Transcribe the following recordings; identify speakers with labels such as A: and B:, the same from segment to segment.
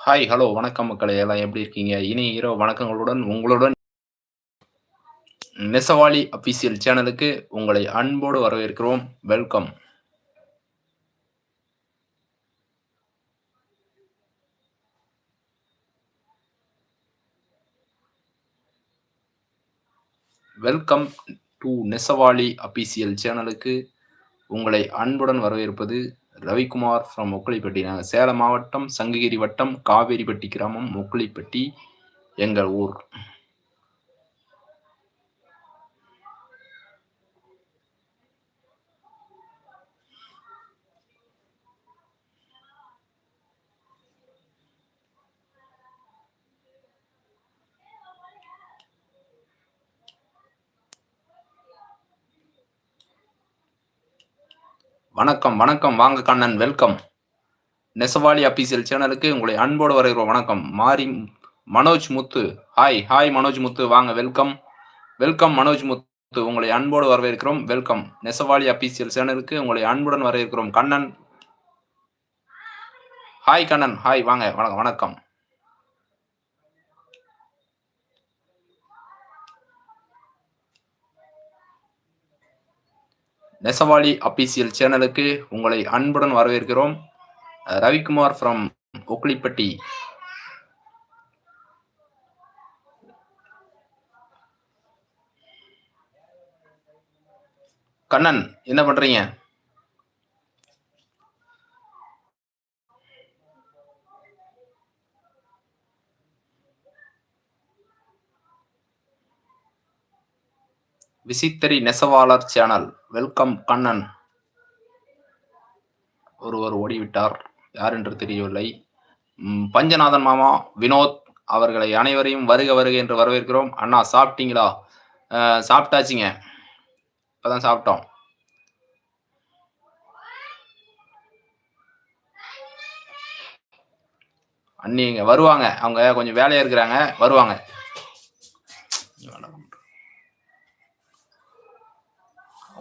A: Hi, hello, வணக்கம் மக்களே! எல்லாம் எப்படி இருக்கீங்க? இனி இரவு வணக்கங்களுடன் உங்களுடன் நெசவாளி அபிஷியல் சேனலுக்கு உங்களை அன்போடு வரவேற்கிறோம். Welcome. Welcome to Nesavali official சேனலுக்கு உங்களை அன்புடன் வரவேற்பது ரவிக்குமார் ஃப்ரம் மொக்கலிப்பட்டி நாங்கள் சேலம் மாவட்டம், சங்ககிரி வட்டம், காவேரிப்பட்டி கிராமம், மொக்கலிப்பட்டி எங்கள் ஊர். வணக்கம், வணக்கம். வாங்க கண்ணன் வெல்கம். நெசவாளி அபிசியல் சேனலுக்கு உங்களை அன்போடு வரவேற்கிறோம். வணக்கம். மாரி மனோஜ் முத்து. Hi, hi Manoj Muthu. வாங்க வெல்கம். வெல்கம் மனோஜ் முத்து. உங்களை அன்போடு வரவேற்கிறோம். வெல்கம். நெசவாளி அபிசியல் சேனலுக்கு உங்களை அன்புடன் வரவேற்கிறோம். கண்ணன். ஹாய் கண்ணன். ஹாய் வாங்க. வணக்கம், வணக்கம். நெசவாளி அபிசியல் சேனலுக்கு உங்களை அன்புடன் வரவேற்கிறோம். ரவிக்குமார் ஃப்ரம் ஒக்லிப்பட்டி கண்ணன், என்ன பண்றீங்க? விசித்திரி நெசவாளர் சேனல். வெல்கம் கண்ணன். ஒருவர் ஓடிவிட்டார். யார் என்று தெரியவில்லை. பஞ்சநாதன் மாமா, வினோத் அவர்களை அனைவரையும் வருக வருக என்று வரவேற்கிறோம். அண்ணா சாப்பிட்டீங்களா? சாப்பிட்டாச்சிங்க சாப்பிட்டாச்சுங்க. சாப்பிட்டோம். அன்னிங்க வருவாங்க. அவங்க கொஞ்சம் வேலையாக இருக்கிறாங்க. வருவாங்க.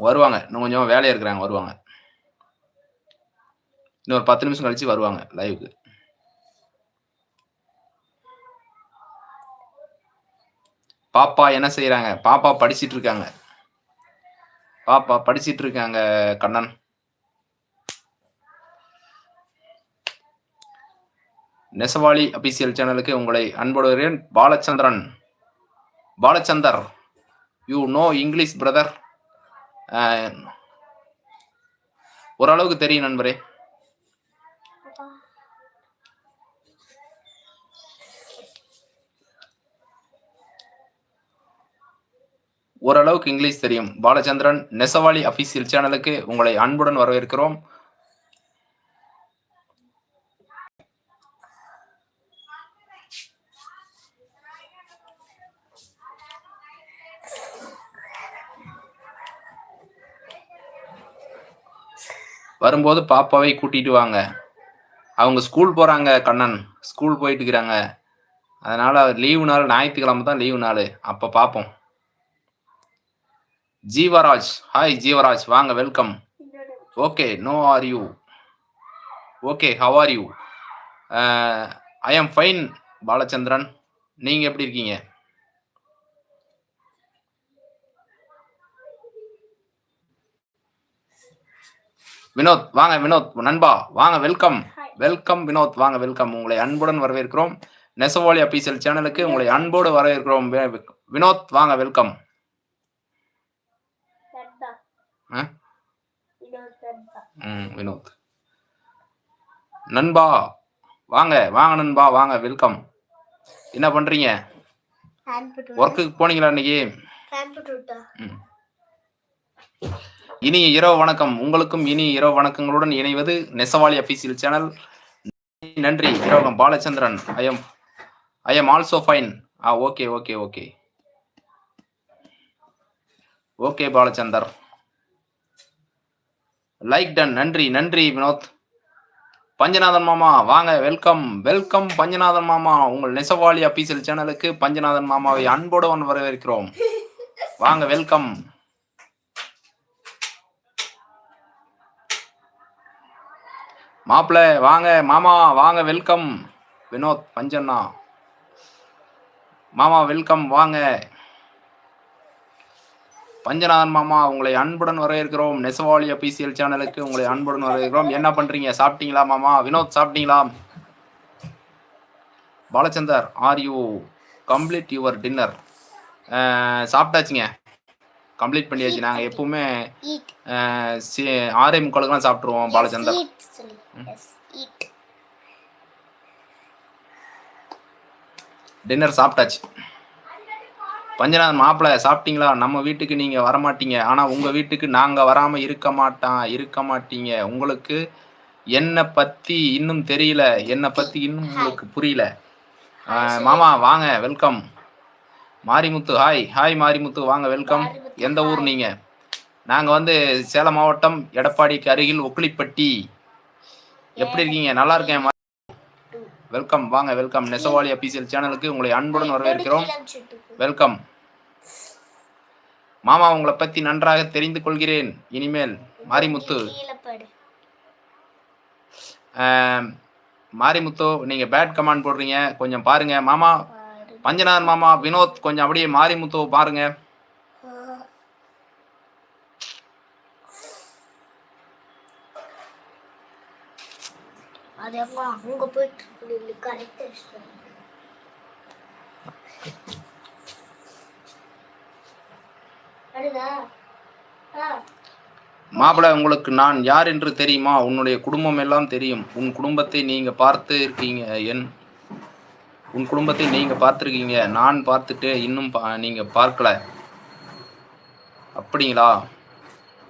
A: வருவாங்க. இன்னும் கொஞ்சம் வேலையாக இருக்கிறாங்க. வருவாங்க. இன்னும் ஒரு 10 நிமிஷம் கழிச்சு வருவாங்க லைவ்க்கு. பாப்பா என்ன செய்யறாங்க பாப்பா படிச்சிட்டு இருக்காங்க. பாப்பா படிச்சிட்டு இருக்காங்க கண்ணன். நெசவாளி அஃபிஷியல் சேனலுக்கு உங்களை அன்புடன் Balachandran. Balachander. You know English brother? ஓரளவுக்கு தெரியும் நண்பரே. ஓரளவுக்கு இங்கிலீஷ் தெரியும். பாலச்சந்திரன் நெசவாளி அபிஷியல் சேனலுக்கு உங்களை அன்புடன் வரவேற்கிறோம். வரும்போது பாப்பாவை கூட்டிட்டு வாங்க. அவங்க ஸ்கூல் போறாங்க கண்ணன். ஸ்கூல் போயிட்டு இருக்கிறாங்க. அதனால லீவு நாள் ஞாயிற்றுக்கிழமை தான் லீவு நாள் அப்ப பார்ப்போம். ஜீவராஜ். ஹாய் ஜீவராஜ். வாங்க welcome. Okay. No are you? Okay. How are you? I am fine Balachandran. நீங்க எப்படி இருக்கீங்க? வினோத் வாங்க வினோத் நண்பா வாங்க வெல்கம். வெல்கம் வினோத் வாங்க வெல்கம். உங்களை அன்புடன் வரவேற்கிறோம். நெசவாளி அஃபிஷியல் சேனலுக்கு உங்களை அன்போடு வரவேற்கிறோம். வினோத் வாங்க வெல்கம். வினோத். நண்பா வாங்க வாங்க நண்பா வாங்க வெல்கம். என்ன பண்றீங்க? ஒர்க்குக்கு போனீங்களா இன்னைக்கு? இனிய இரவு வணக்கம். உங்களுக்கும் இனிய இரவு வணக்கங்களுடன் இணைவது நெசவாளி அஃபிஷியல் சேனல். நன்றி. இரவு Balachandran. I am I am also fine. Ah okay, okay, okay. Okay Balachander. Like done. நன்றி, நன்றி வினோத். பஞ்சநாதன் மாமா வாங்க வெல்கம். வெல்கம் பஞ்சநாதன் மாமா. உங்கள் நெசவாளி அஃபிஷியல் சேனலுக்கு பஞ்சநாதன் மாமாவை அன்போடு வரவேற்கிறோம். வாங்க வெல்கம். மாப்பிள வாங்க மாமா வாங்க வெல்கம். வினோத் பஞ்சண்ணா. மாமா வெல்கம் வாங்க. பஞ்சநாதன் மாமா உங்களை அன்புடன் வரவேற்கிறோம். நெசவாளி அபிசியல் சேனலுக்கு உங்களை அன்புடன் வரவேற்கிறோம். என்ன பண்றீங்க? சாப்பிட்டீங்களா மாமா? வினோத் சாப்பிட்டீங்களா? Balachander are you complete your dinner சாப்பிட்டாச்சுங்க. Complete பண்ணியாச்சு. நாங்கள் எப்பவுமே ஆறே முக்காலுக்குலாம் சாப்பிட்ருவோம் பாலச்சந்தர்.
B: Yes eat.
A: டின்னர் சாப்பிட்டாச்சு. பஞ்சநாதன் மாப்பிள்ளை சாப்பிட்டீங்களா? நம்ம வீட்டுக்கு நீங்கள் வரமாட்டீங்க. ஆனால் உங்கள் வீட்டுக்கு நாங்கள் வராமல் இருக்க மாட்டான் இருக்க மாட்டீங்க. உங்களுக்கு என்னை பற்றி இன்னும் தெரியல? என்னை பற்றி இன்னும் உங்களுக்கு புரியல? மாமா வாங்க welcome Marimuthu hi hi Marimuthu வாங்க வெல்கம் எந்த ஊர். நீங்கள் நாங்கள் வந்து சேலம் மாவட்டம் எடப்பாடிக்கு அருகில் ஒக்கிலிப்பட்டி. எப்படி இருக்கீங்க? நல்லா இருக்கேன் வெல்கம் வாங்க வெல்கம் நெசவாளி அபிசியல் சேனலுக்கு உங்களை அன்புடன் வரவேற்கிறோம். வெல்கம் மாமா உங்களை பத்தி நன்றாக தெரிந்து கொள்கிறேன். இனிமேல் மாரிமுத்து. மாரிமுத்து நீங்க பேட் கமாண்ட் போடுறீங்க. கொஞ்சம் பாருங்க. மாமா பஞ்சநாதன் மாமா வினோத் கொஞ்சம் அப்படியே மாரிமுத்துவை பாருங்க.
B: அது அங்க அங்க போயிட்டு கரெக்டா ஆ
A: மாப்பிள்ளை உங்களுக்கு நான் யார் என்று தெரியுமா? உன்னுடைய குடும்பம் எல்லாம் தெரியும். உன் குடும்பத்தை நீங்க பார்த்து இருக்கீங்க. என் உன் குடும்பத்தை நீங்க பார்த்துருக்கீங்க. நான் பார்த்துட்டு இன்னும் பா நீங்க பார்க்கல. அப்படிங்களா?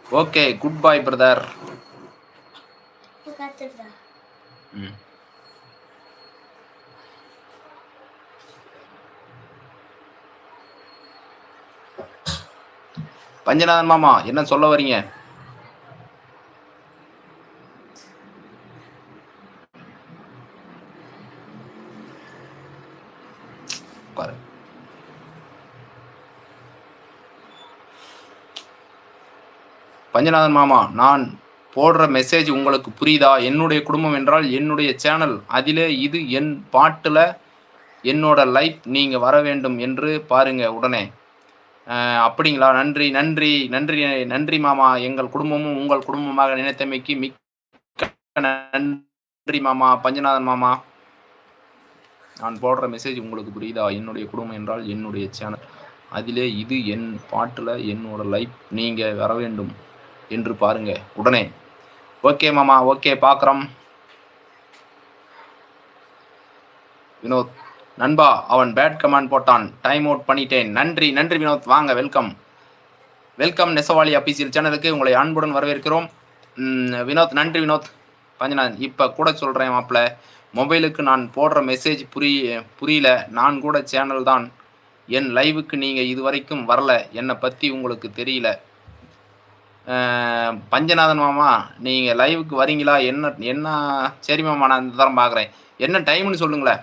A: Okay good bye brother Mm. Panchanathan மாமா என்ன சொல்ல வரீங்க? பாரு. பஞ்சநாதன் மாமா நான் போடுற மெசேஜ் உங்களுக்கு புரியுதா? என்னுடைய குடும்பம் என்றால் என்னுடைய சேனல் அதிலே இது என் பாட்டில் என்னோட லைஃப் நீங்கள் வர வேண்டும் என்று பாருங்கள் உடனே. அப்படிங்களா? நன்றி நன்றி நன்றி நன்றி மாமா. எங்கள் குடும்பமும் உங்கள் குடும்பமாக நினைத்தமைக்கு மிக்க நன்றி மாமா. பஞ்சநாதன் மாமா. நான் போடுற மெசேஜ் உங்களுக்கு புரியுதா? என்னுடைய குடும்பம் என்றால் என்னுடைய சேனல் அதிலே இது என் பாட்டில் என்னோட லைஃப் நீங்கள் வர வேண்டும். என்று பாருங்க உடனே. ஓகே மாமா ஓகே பார்க்குறோம் வினோத் நண்பா அவன் பேட் கமாண்ட் போட்டான். டைம் அவுட் பண்ணிட்டேன். நன்றி நன்றி வினோத். வாங்க வெல்கம் வெல்கம் நெசவாளி அபிசியல் சேனலுக்கு உங்களை அன்புடன் வரவேற்கிறோம். வினோத் நன்றி வினோத். பஞ்சநாதன் இப்போ கூட சொல்கிறேன் மாப்பிள்ள மொபைலுக்கு நான் போடுற மெசேஜ் புரிய புரியல. நான் கூட சேனல் தான். என் லைவுக்கு நீங்கள் இதுவரைக்கும் வரல. என்னை பற்றி உங்களுக்கு தெரியல. பஞ்சநாதன் மாமா நீங்கள் லைவுக்கு வரீங்களா? என்ன என்ன சரி மாமா நான் இந்த தரம் பார்க்குறேன் என்ன டைம்னு சொல்லுங்களேன்.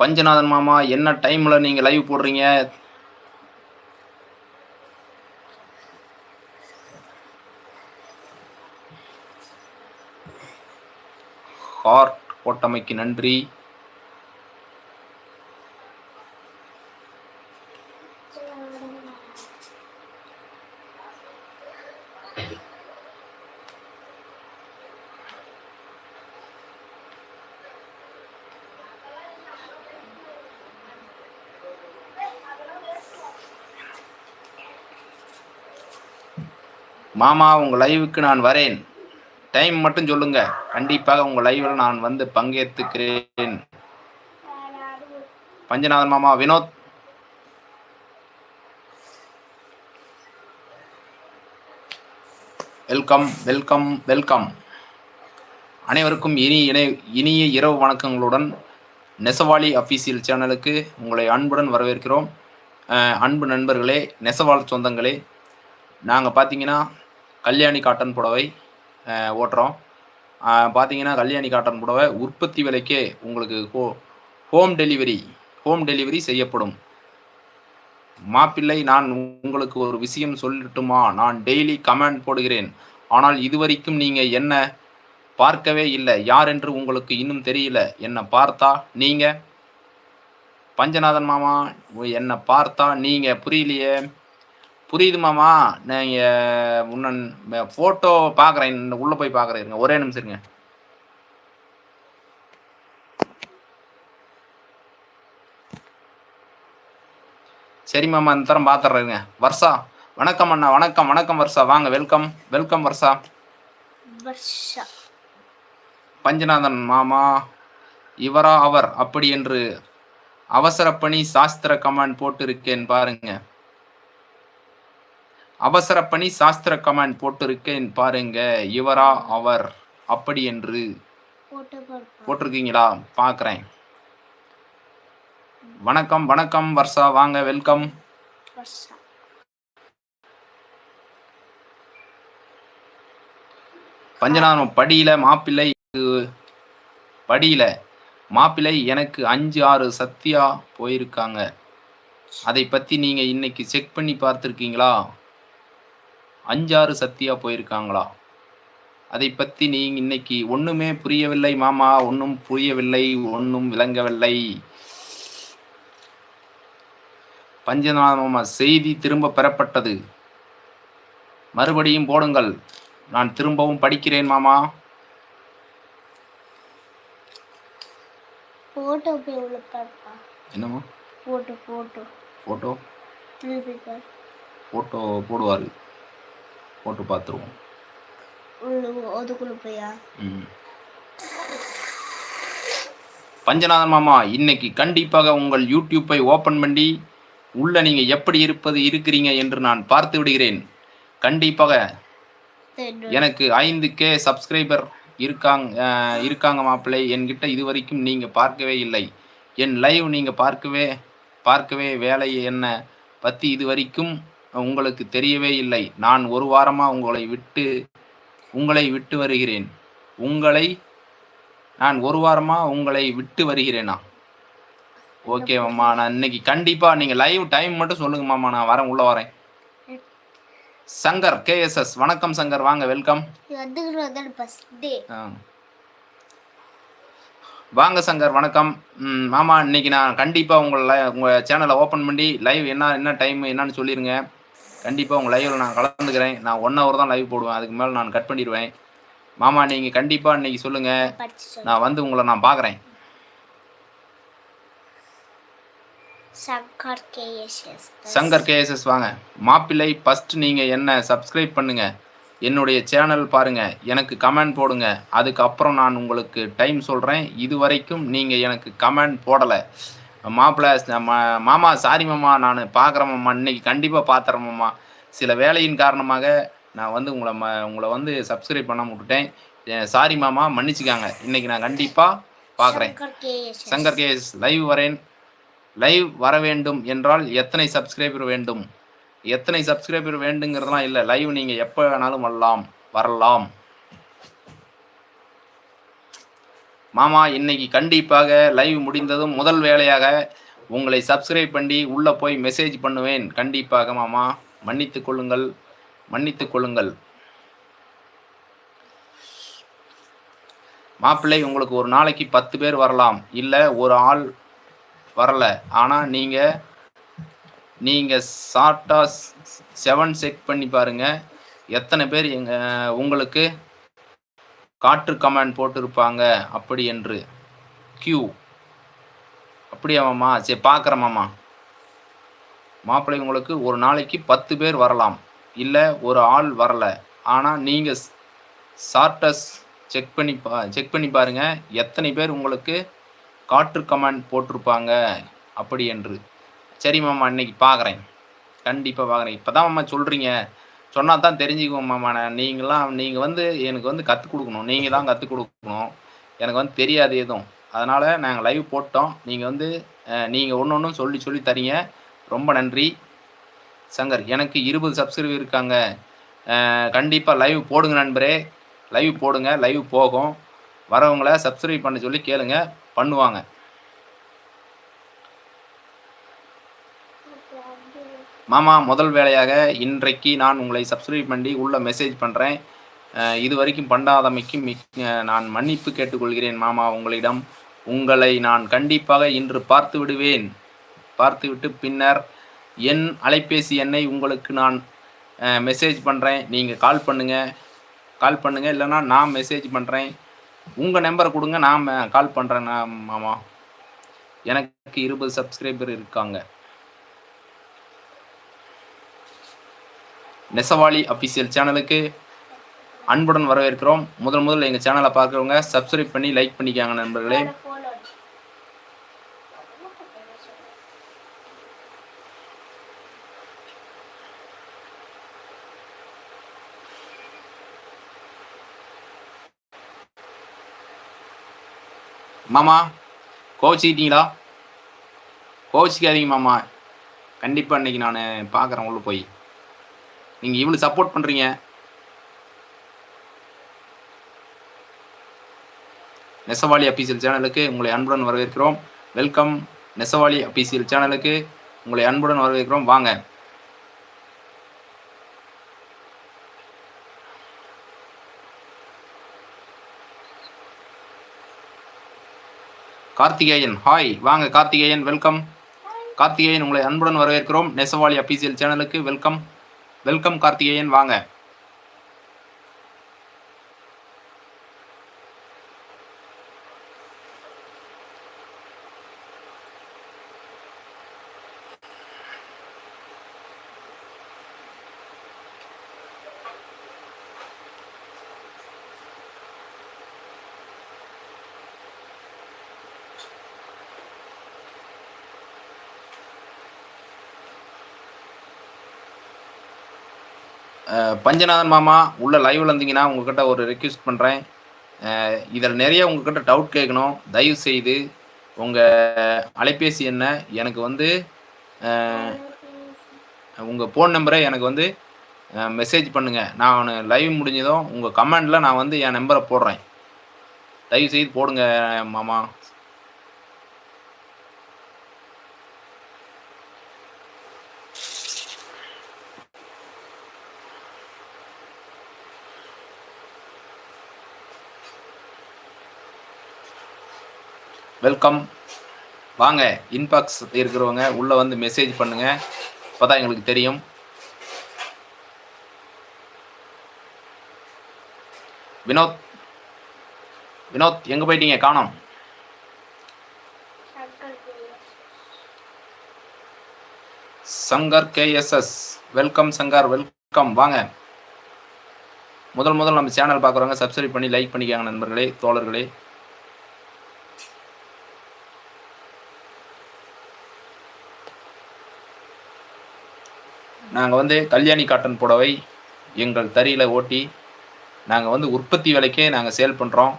A: பஞ்சநாதன் மாமா என்ன டைமில் நீங்கள் லைவ் போடுறீங்க? ஹார்ட் போட்டமைக்கு நன்றி. மாமா உங்கள் லைவுக்கு நான் வரேன். டைம் மட்டும் சொல்லுங்க. கண்டிப்பாக உங்கள் லைவில் நான் வந்து பங்கேற்றுக்கிறேன் பஞ்சநாதன் மாமா வினோத். Welcome welcome welcome. அனைவருக்கும் இனி இணை இனிய இரவு வணக்கங்களுடன் நெசவாளி அஃபீஷியல் சேனலுக்கு உங்களை அன்புடன் வரவேற்கிறோம். அன்பு நண்பர்களே நெசவாள் சொந்தங்களே நாங்கள் பார்த்தீங்கன்னா கல்யாணி காட்டன் புடவை ஓட்டுறோம். பார்த்தீங்கன்னா கல்யாணி காட்டன் புடவை உற்பத்தி விலைக்கே உங்களுக்கு ஹோ ஹோம் டெலிவரி ஹோம் டெலிவரி செய்யப்படும். மாப்பிள்ளை நான் உங்களுக்கு ஒரு விஷயம் சொல்லட்டுமா? நான் டெய்லி கமெண்ட் போடுகிறேன். ஆனால் இதுவரைக்கும் நீங்க என்ன பார்க்கவே இல்லை. யார் என்று உங்களுக்கு இன்னும் தெரியல. என்னை பார்த்தா நீங்க? பஞ்சநாதன் மாமா என்னை பார்த்தா நீங்க? புரியலையே. புரியுது மாமா. நீங்க முன்ன ஃபோட்டோ பார்க்குறேன். உள்ளே போய் பார்க்குறேன். ஒரே நிமிஷம் இருங்க. சரி மாமா இந்த தரம் பார்த்துட்றேங்க வர்ஷா வணக்கம் அண்ணா வணக்கம் வணக்கம் வர்ஷா. வாங்க வெல்கம் வெல்கம் வர்ஷா. பஞ்சநாதன் மாமா இவரா அவர் அப்படி என்று அவசரப்பணி சாஸ்திர கமாண்ட் போட்டிருக்கேன் பாருங்க. அவசரப்பணி சாஸ்திர கமாண்ட் போட்டிருக்கேன் பாருங்க இவரா அவர் அப்படி என்று போட்டிருக்கீங்களா? பார்க்குறேன் வணக்கம் வணக்கம் வர்ஷா. வாங்க வெல்கம்.
B: வர்ஷா.
A: பஞ்சநாதம் படியில மாப்பிள்ளை படியில. மாப்பிள்ளை எனக்கு அஞ்சு ஆறு சத்தியா போயிருக்காங்க. அதை பத்தி நீங்க இன்னைக்கு செக் பண்ணி பார்த்துருக்கீங்களா? அஞ்சாறு சத்தியா போயிருக்காங்களா? அதை பத்தி நீங்க இன்னைக்கு ஒண்ணுமே புரியவில்லை மாமா. ஒன்றும் புரியவில்லை ஒன்றும் விளங்கவில்லை. பஞ்சநாத மாமா செய்தி திரும்ப பெறப்பட்டது. மறுபடியும் போடுங்கள். நான் திரும்பவும் படிக்கிறேன் மாமா.
B: போட்டோ போய் உள்ள பார்ப்பா
A: என்னம்மா?
B: Photo photo.
A: ஃபோட்டோ
B: திருப்பி பார்
A: ஃபோட்டோ போடுவார். போட்டு பார்த்துருவோம். பஞ்சநாதன் மாமா இன்னைக்கு கண்டிப்பாக உங்கள் யூடியூப்பை ஓப்பன் பண்ணி உள்ள நீங்க எப்படி இருப்பது இருக்கிறீங்க என்று நான் பார்த்து விடுகிறேன். கண்டிப்பாக எனக்கு ஐந்து கே சப்ஸ்கிரைபர் இருக்காங்க இருக்காங்க மாப்பிள்ளை. என்கிட்ட இது வரைக்கும் நீங்க பார்க்கவே இல்லை. என் லைவ் நீங்க பார்க்கவே பார்க்கவே வேலை என்ன பத்தி இது வரைக்கும் உங்களுக்கு தெரியவே இல்லை. நான் ஒரு வாரமா உங்களை விட்டு உங்களை விட்டு வருகிறேன். உங்களை நான் ஒரு வாரமா உங்களை விட்டு வருகிறேனா? ஓகே மாமா நான் இன்னைக்கு கண்டிப்பா நீங்க லைவ் டைம் மட்டும் சொல்லுங்க மாமா நான் வரேன் உள்ள வரேன். சங்கர் கேஎஸ்எஸ் வணக்கம் சங்கர் வாங்க வெல்கம். வாங்க சங்கர் வணக்கம். மாமா இன்னைக்கு நான் கண்டிப்பாக உங்களை உங்கள் சேனலை ஓப்பன் பண்ணி லைவ் என்ன என்ன டைம் என்னன்னு சொல்லிடுங்க கண்டிப்பாக உங்கள் லைவில் நான் கலந்துக்கிறேன். நான் ஒன் ஹவர் தான் லைவ் போடுவேன். அதுக்கு மேலே நான் கட் பண்ணிடுவேன். மாமா நீங்கள் கண்டிப்பாக இன்னைக்கு சொல்லுங்கள் நான் வந்து உங்களை நான் பார்க்குறேன்
B: சங்கர் கேஎஸ்எஸ்
A: வாங்க. மாப்பிள்ளை ஃபர்ஸ்ட் நீங்கள் என்ன சப்ஸ்கிரைப் பண்ணுங்க. என்னுடைய சேனல் பாருங்க. எனக்கு கமெண்ட் போடுங்க. அதுக்கப்புறம் நான் உங்களுக்கு டைம் சொல்கிறேன் இது வரைக்கும் நீங்கள் எனக்கு கமெண்ட் போடலை. மாப்பிள்ளை மாமா சாரி மாமா. நான் பார்க்குறேன் மாமா. இன்னைக்கு கண்டிப்பாக பார்த்துறேன் மாமா. சில வேலையின் காரணமாக நான் வந்து உங்களை ம உங்களை வந்து சப்ஸ்கிரைப் பண்ண விட்டுட்டேன். சாரி மாமா. மன்னிச்சுக்காங்க. இன்னைக்கு நான் கண்டிப்பாக பார்க்குறேன்
B: சங்கர்
A: கேஎஸ் லைவ் வரேன். லைவ் வர வேண்டும் என்றால் எத்தனை சப்ஸ்கிரைபர் வேண்டும்? எத்தனை சப்ஸ்கிரைபர் வேண்டுங்கிறதுலாம் இல்லை. லைவ் நீங்கள் எப்போ வேணாலும் வரலாம். வரலாம். மாமா இன்னைக்கு கண்டிப்பாக லைவ் முடிந்ததும் முதல் வேலையாக உங்களை சப்ஸ்கிரைப் பண்ணி உள்ளே போய் மெசேஜ் பண்ணுவேன். கண்டிப்பாக மாமா. மன்னித்து கொள்ளுங்கள். மன்னித்து கொள்ளுங்கள். மாப்பிள்ளை உங்களுக்கு ஒரு நாளைக்கு பத்து பேர் வரலாம். இல்லை ஒரு ஆள் வரல. ஆனால் நீங்கள் நீங்கள் ஷார்ட்டாக செவன் செக் பண்ணி பாருங்கள் எத்தனை பேர் எங்க உங்களுக்கு காற்று கமாண்ட் போட்டிருப்பாங்க? அப்படி என்று. கியூ அப்படியாம்மா சரி பார்க்குறமாம்மா மாப்பிள்ளை உங்களுக்கு ஒரு நாளைக்கு பத்து பேர் வரலாம். இல்லை ஒரு ஆள் வரல. ஆனால் நீங்கள் ஷார்ட்டஸ் செக் பண்ணி பா செக் பண்ணி பாருங்கள் எத்தனை பேர் உங்களுக்கு காற்று கமாண்ட் போட்டிருப்பாங்க. அப்படி என்று. சரி மாமா இன்னைக்கு பார்க்குறேன் கண்டிப்பாக பார்க்குறேன் இப்போ தான் மாமா சொல்கிறீங்க சொன்னால் தான் தெரிஞ்சுக்குவோம் மாமா. நான் நீங்களாம் நீங்கள் வந்து எனக்கு வந்து கற்றுக் கொடுக்கணும். நீங்கள் தான் கற்றுக் கொடுக்கணும். எனக்கு வந்து தெரியாது எதுவும். அதனால் நாங்கள் லைவ் போட்டோம். நீங்கள் வந்து நீங்கள் ஒன்று ஒன்றும் சொல்லி சொல்லி தரீங்க. ரொம்ப நன்றி. சங்கர் எனக்கு இருபது சப்ஸ்கிரைபர் இருக்காங்க. கண்டிப்பாக லைவ் போடுங்க நண்பரே. லைவ் போடுங்க. லைவ் போகும். வரவங்கள சப்ஸ்கிரைப் பண்ண சொல்லி கேளுங்கள் பண்ணுவாங்க. மாமா முதல் வேலையாக இன்றைக்கு நான் உங்களை சப்ஸ்கிரைப் பண்ணி உள்ள மெசேஜ் பண்ணுறேன் இது வரைக்கும் பண்ணாதமைக்கு மிக் நான் மன்னிப்பு கேட்டுக்கொள்கிறேன் மாமா உங்களிடம். உங்களை நான் கண்டிப்பாக இன்று பார்த்து விடுவேன். பார்த்துவிட்டு பின்னர் என் அலைபேசி எண்ணை உங்களுக்கு நான் மெசேஜ் பண்ணுறேன் நீங்கள் கால் பண்ணுங்கள் கால் பண்ணுங்கள் இல்லைன்னா நான் மெசேஜ் பண்ணுறேன் உங்கள் நம்பரை கொடுங்க நான் கால் பண்ணுறேன் மாமா. எனக்கு இருபது சப்ஸ்கிரைபர் இருக்காங்க. நெசவாளி அஃபிஷியல் சேனலுக்கு அன்புடன் வரவேற்கிறோம். முதல் முதல்ல எங்கள் சேனலை பார்க்குறவங்க சப்ஸ்கிரைப் பண்ணி லைக் பண்ணிக்காங்க நண்பர்களே. மாமா கோச்சிக்கிட்டீங்களா கோச்சிக்காதீங்க மாமா. கண்டிப்பாக இன்றைக்கி நான் பார்க்குறேன் உள்ளே போய். நீங்கள் இவ்வளோ சப்போர்ட் பண்ணுறீங்க நெசவாளி அபிசியல் சேனலுக்கு உங்களை அன்புடன் வரவேற்கிறோம். வெல்கம் நெசவாளி அபிசியல் சேனலுக்கு உங்களை அன்புடன் வரவேற்கிறோம். வாங்க. கார்த்திகேயன். ஹாய் வாங்க கார்த்திகேயன் வெல்கம் கார்த்திகேயன் உங்களை அன்புடன் வரவேற்கிறோம். நெசவாளி அபிசியல் சேனலுக்கு வெல்கம் வெல்கம் கார்த்திகேயன் வாங்க. பஞ்சநாதன் மாமா உள்ள லைவ்ல இருந்தீங்கன்னா உங்ககிட்ட ஒரு ரெக்வெஸ்ட் பண்ணுறேன் இதில் நிறைய உங்ககிட்ட டவுட் கேட்கணும். தயவு செய்து உங்கள் அலைபேசி என்ன எனக்கு வந்து உங்கள் ஃபோன் நம்பரை எனக்கு வந்து மெசேஜ் பண்ணுங்கள் நான் லைவ் முடிஞ்சதும் உங்கள் கமெண்டில் நான் வந்து என் நம்பரை போடுறேன். தயவு செய்து போடுங்க மாமா. வெல்கம் வாங்க இன்பாக்ஸ் இருக்கிறவங்க உள்ளே வந்து மெசேஜ் பண்ணுங்க. அப்பதான் எங்களுக்கு தெரியும். வினோத் வினோத் எங்கே போயிட்டீங்க? காணோம். Shankar KSS welcome Shankar. Welcome வாங்க. முதல் முதல் நம்ம சேனல் பார்க்குறவங்க சப்ஸ்கிரைப் பண்ணி லைக் பண்ணிக்காங்க நண்பர்களே தோழர்களே. நாங்கள் வந்து கல்யாணி காட்டன் புடவை எங்கள் தறியில் ஓட்டி நாங்கள் வந்து உற்பத்தி விலைக்கே நாங்கள் சேல் பண்ணுறோம்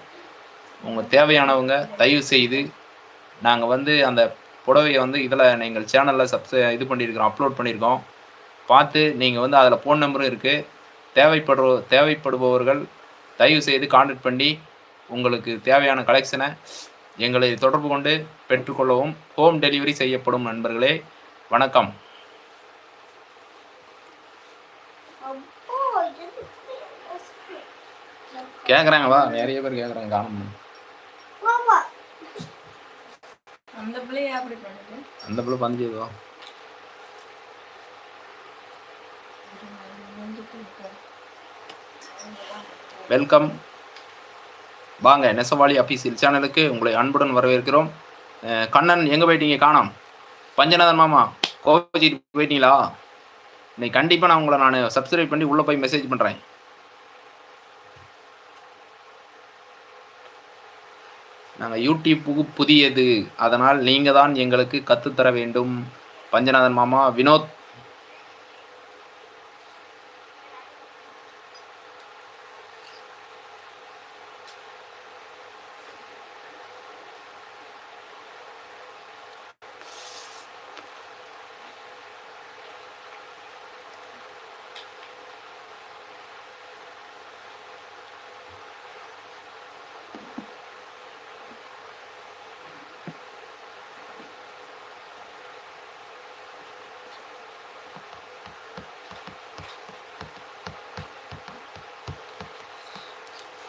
A: உங்கள் தேவையானவங்க தயவு செய்து நாங்கள் வந்து அந்த புடவையை வந்து இதில் எங்கள் சேனலில் சப்ஸ் இது பண்ணியிருக்கிறோம் அப்லோட் பண்ணியிருக்கோம். பார்த்து நீங்கள் வந்து அதில் ஃபோன் நம்பரும் இருக்குது தேவைப்படுற தேவைப்படுபவர்கள் தயவு செய்து கான்டாக்ட் பண்ணி உங்களுக்கு தேவையான கலெக்ஷனை எங்களை தொடர்பு கொண்டு பெற்றுக்கொள்ளவும் ஹோம் டெலிவரி செய்யப்படும் நண்பர்களே வணக்கம். கேட்குறாங்க வா நிறைய பேர் கேட்குறாங்க காணும்.
C: அந்த பிள்ளைய அப்படி பண்ணுது
A: அந்த பிள்ளை பஞ்சுதோ வெல்கம். வாங்க நெசவாளி அஃபீஷியல் சேனலுக்கு உங்களை அன்புடன் வரவேற்கிறோம். கண்ணன் எங்கே போயிட்டீங்க? காணோம். பஞ்சநாதன் மாமா கோச்சிட்டு போயிட்டீங்களா? இன்னைக்கு கண்டிப்பாக நான் உங்களை நான் சப்ஸ்கிரைப் பண்ணி உள்ளே போய் மெசேஜ் பண்ணுறேன் நாங்கள் யூடியூப்புக்கு புதியது. அதனால் நீங்கள் தான் எங்களுக்கு கற்றுத்தர வேண்டும். பஞ்சநாதன் மாமா வினோத்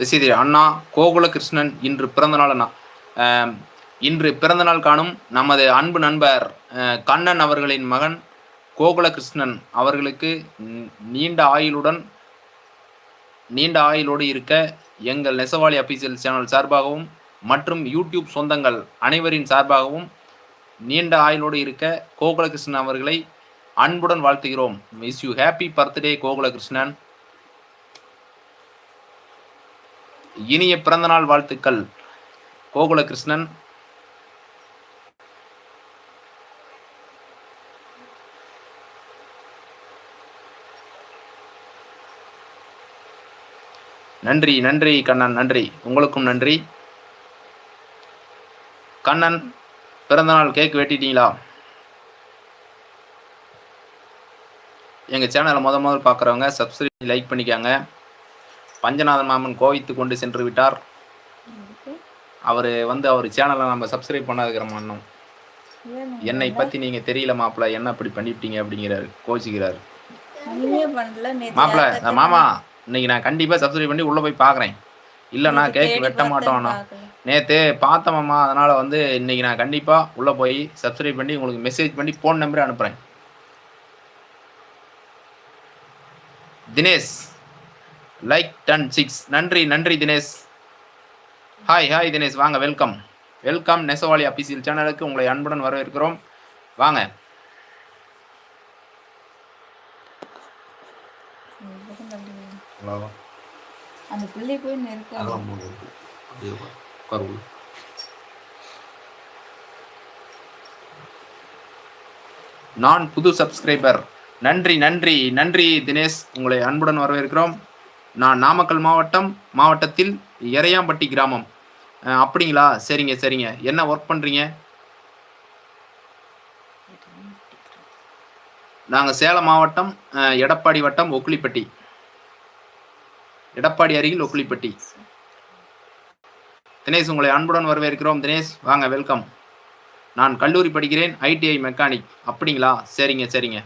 A: திசை அண்ணா கோகுலகிருஷ்ணன் இன்று பிறந்தநாள் அண்ணா. இன்று இன்று பிறந்தநாள் காணும் நமது அன்பு நண்பர் கண்ணன் அவர்களின் மகன் கோகுலகிருஷ்ணன் அவர்களுக்கு நீண்ட ஆயுளுடன் நீண்ட ஆயுளோடு இருக்க எங்கள் நெசவாளி அபிஷியல் சேனல் சார்பாகவும் மற்றும் யூடியூப் சொந்தங்கள் அனைவரின் சார்பாகவும் நீண்ட ஆயுளோடு இருக்க கோகுலகிருஷ்ணன் அவர்களை அன்புடன் வாழ்த்துகிறோம். Miss you happy birthday Gokulakrishnan. இனிய பிறந்தநாள் வாழ்த்துக்கள். கோகுலகிருஷ்ணன். நன்றி நன்றி கண்ணன் நன்றி. உங்களுக்கும் நன்றி. கண்ணன் பிறந்தநாள் கேக் வெட்டிட்டீங்களா? எங்கள் சேனலை முத முதல் பார்க்குறவங்க சப்ஸ்கிரைப் லைக் பண்ணிக்காங்க. பஞ்சநாதன் மாமன் கோவித்து கொண்டு சென்று விட்டார். அவர் வந்து அவர் சேனலை நம்ம சப்ஸ்கிரைப் பண்ணாதுக்கிற மன்னம் என்னை பற்றி நீங்கள் தெரியல மாப்பிள்ள என்ன அப்படி பண்ணிவிட்டீங்க அப்படிங்கிறாரு கோச்சிக்கிறாரு நான் மாமா இன்னைக்கு நான் கண்டிப்பாக சப்ஸ்கிரைப் பண்ணி உள்ளே போய் பார்க்குறேன் இல்லைண்ணா கேக் வெட்ட மாட்டோம்ண்ணா. நேற்று பார்த்தேன் மாமா அதனால் வந்து இன்னைக்கு நான் கண்டிப்பாக உள்ளே போய் சப்ஸ்கிரைப் பண்ணி உங்களுக்கு மெசேஜ் பண்ணி ஃபோன் நம்பரே அனுப்புகிறேன் தினேஷ். லைக் டன் சிக்ஸ் நன்றி நன்றி தினேஷ். Hi hi Dinesh. வாங்க வெல்கம் வெல்கம் நெசவாளி அபிசியல் சேனலுக்கு உங்களை அன்புடன் வரவேற்கிறோம். வாங்க.
C: அந்த பிள்ளை போய் நெருக்க
A: நான் புது சப்ஸ்கிரைபர் நன்றி நன்றி நன்றி தினேஷ். உங்களை அன்புடன் வரவேற்கிறோம். நான் நாமக்கல் மாவட்டம் மாவட்டத்தில் எரையாம்பட்டி கிராமம். அப்படிங்களா? சரிங்க சரிங்க. என்ன ஒர்க் பண்ணுறீங்க நாங்கள் சேலம் மாவட்டம் எடப்பாடி வட்டம் ஒக்குளிப்பட்டி. எடப்பாடி அருகில் ஒக்குளிப்பட்டி. தினேஷ் உங்களை அன்புடன் வரவேற்கிறோம். தினேஷ் வாங்க வெல்கம் நான் கல்லூரி படிக்கிறேன் ஐடிஐ மெக்கானிக் அப்படிங்களா? சரிங்க சரிங்க.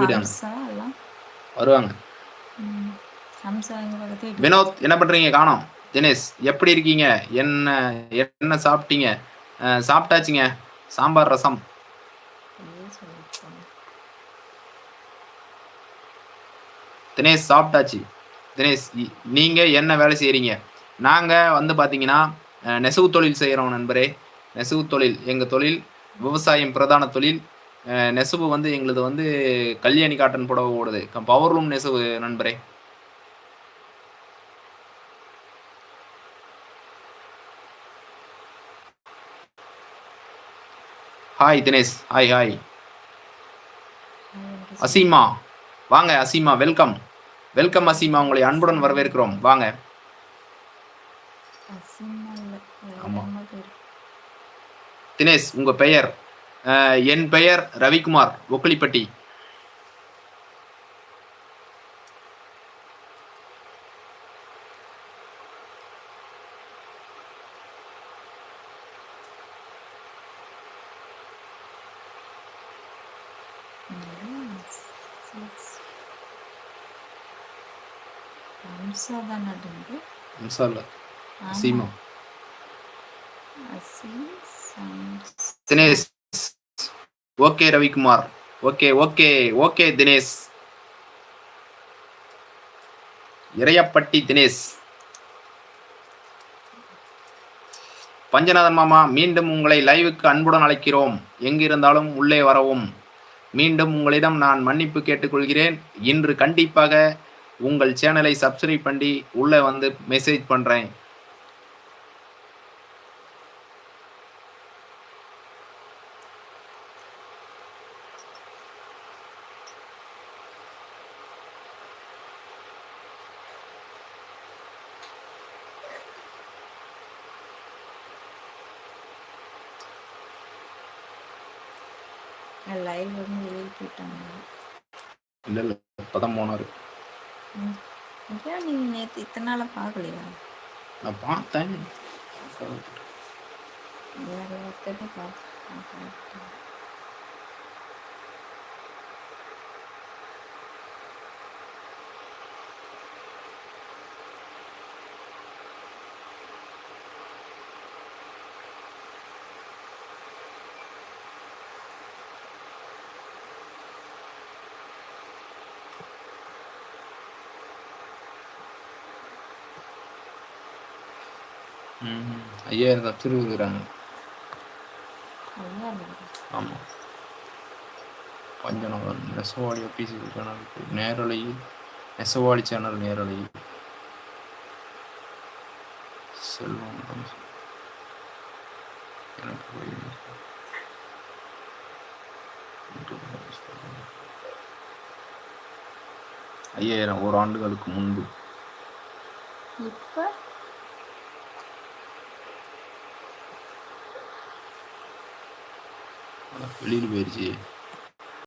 A: போயிட்டாங்க வருவாங்க. வினோத் என்ன பண்றீங்க? காணோம். தினேஷ் எப்படி இருக்கீங்க? என்ன என்ன சாப்பிட்டீங்க? சாப்பிட்டாச்சுங்க. சாம்பார் ரசம். தினேஷ் சாப்பிட்டாச்சு. தினேஷ் நீங்க என்ன வேலை செய்றீங்க? நாங்க வந்து பாத்தீங்கன்னா நெசவு தொழில் செய்கிறோம் நண்பரே. நெசவு தொழில் எங்க தொழில் விவசாயம் பிரதான தொழில். நெசவு வந்து எங்களுது வந்து கல்யாணி காட்டன் புடவை ஓடுது. பவர்லூம் நெசவு நண்பரே. Hi Dinesh hi hi Aseema வாங்க அசீமா வெல்கம் வெல்கம் அசீமா உங்களை அன்புடன் வரவேற்கிறோம். வாங்க. தினேஷ் உங்க பெயர்? என் பெயர் ரவிக்குமார் ஒக்கலிப்பட்டி.
C: ம். Six. ஹம்சா தான் நடுங்கு
A: சொல்ல Aseema
C: Aseem sums
A: Dinesh okay Ravikumar. Okay okay okay Dinesh. Iraiyappatti Dinesh. Panchanathan மாமா மீண்டும் உங்களை லைவுக்கு அன்புடன் அழைக்கிறோம். எங்கிருந்தாலும் உள்ளே வரவும். மீண்டும் உங்களிடம் நான் மன்னிப்பு கேட்டுக்கொள்கிறேன். இன்று கண்டிப்பாக உங்கள் சேனலை சப்ஸ்கிரைப் பண்ணி உள்ளே வந்து மெசேஜ் பண்ணுறேன்
C: லைவ் வந்து வெளியே போயிட்டாங்க
A: இல்லை இல்லை இப்போ தான் போனார்
C: ம். ஏன் நீங்க நாளா பார்க்கலையா?
A: நான் பார்த்தேன்.
C: வேற ஒருத்தர் பார்க்க
A: ஐயாயிரம் தான் திருவுகிறாங்க
C: ஐயா
A: ஆமாம் பஞ்சநகர் நெசவாளி ஒபிசி சேனலுக்கு நேரலை நெசவாளி சேனல் நேரலை செல்வம் எனக்கு போய் ஐயாயிரம் ஒரு ஆண்டுகளுக்கு முன்பு
C: இப்ப
A: வெளியில் போயிடுச்சு